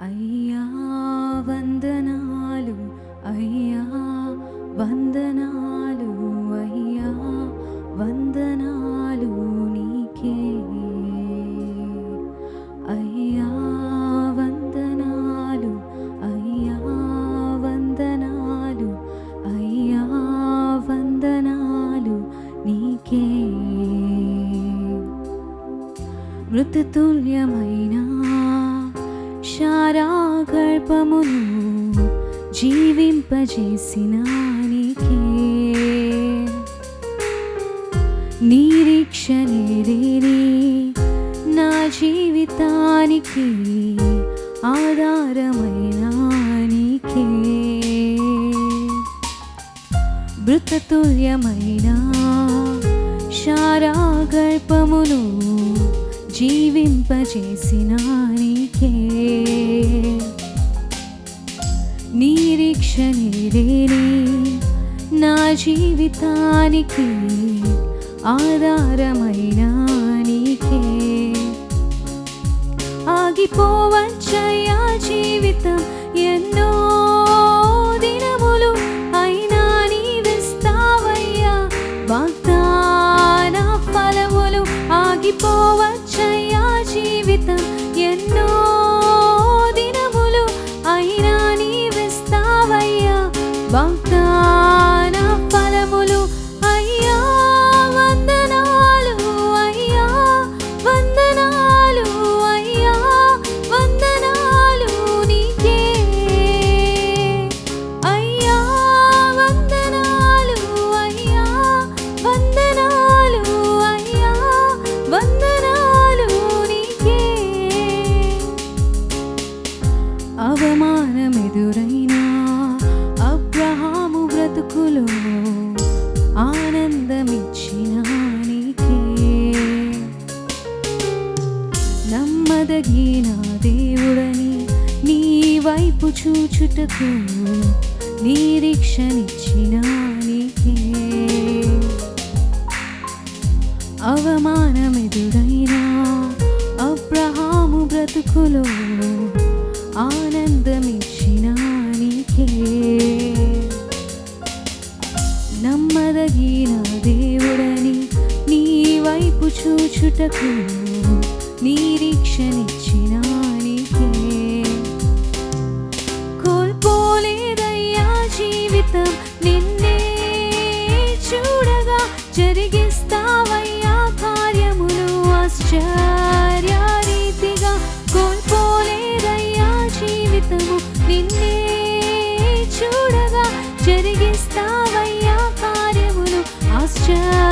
అయ్యా వందనాలు అయ్యా వందనాలు అయ్యా వందనాలు నీకే. అయ్యా వందనాలు అయ్యా వందనాలు అయ్యా వందనాలు నీకే. మృతతుల్యమైన శారాగర్భమును జీవింపజేసిన నీకే నిరీక్షణే లేని నా జీవితానికి ఆధారమైన మృతతుల్యమైన శారా గర్భమును జీవింపజేసిన నీకే. నిరీక్ష లేని నా జీవితానికి ఆధారమైన నీకే. ఆగిపోవచ్చయ్యా జీవితం ఎన్నో దినములు అయినా నీవిస్తావయ్యా వాగ్దాన ఫలములు ఆగిపోవచ్చు ఎన్నో దినములు అయినా నీవిస్తావయ్యా. వాగ్దాన ఫలములు నమ్మదగిన దేవుడని నీ వైపు చూచుటకు నిరీక్షనిచ్చిన నీకే. అవమానమెదురైనా అబ్రహాము బ్రతుకులో ఆనందమిచ్చిన నీకే. నమ్మదగిన దేవుడని నీ వైపు చూచుటకు నిరీక్షనిచ్చినానికే కోల్పోలేదయ్యా జీవితం నిన్నే. చూడగా జరిగిస్తావయ్యా కార్యములు ఆశ్చర్య రీతిగా కోల్పోలేదయ్యా జీవితము నిన్నే. చూడగా జరిగిస్తావయ్యా కార్యములు ఆశ్చర్య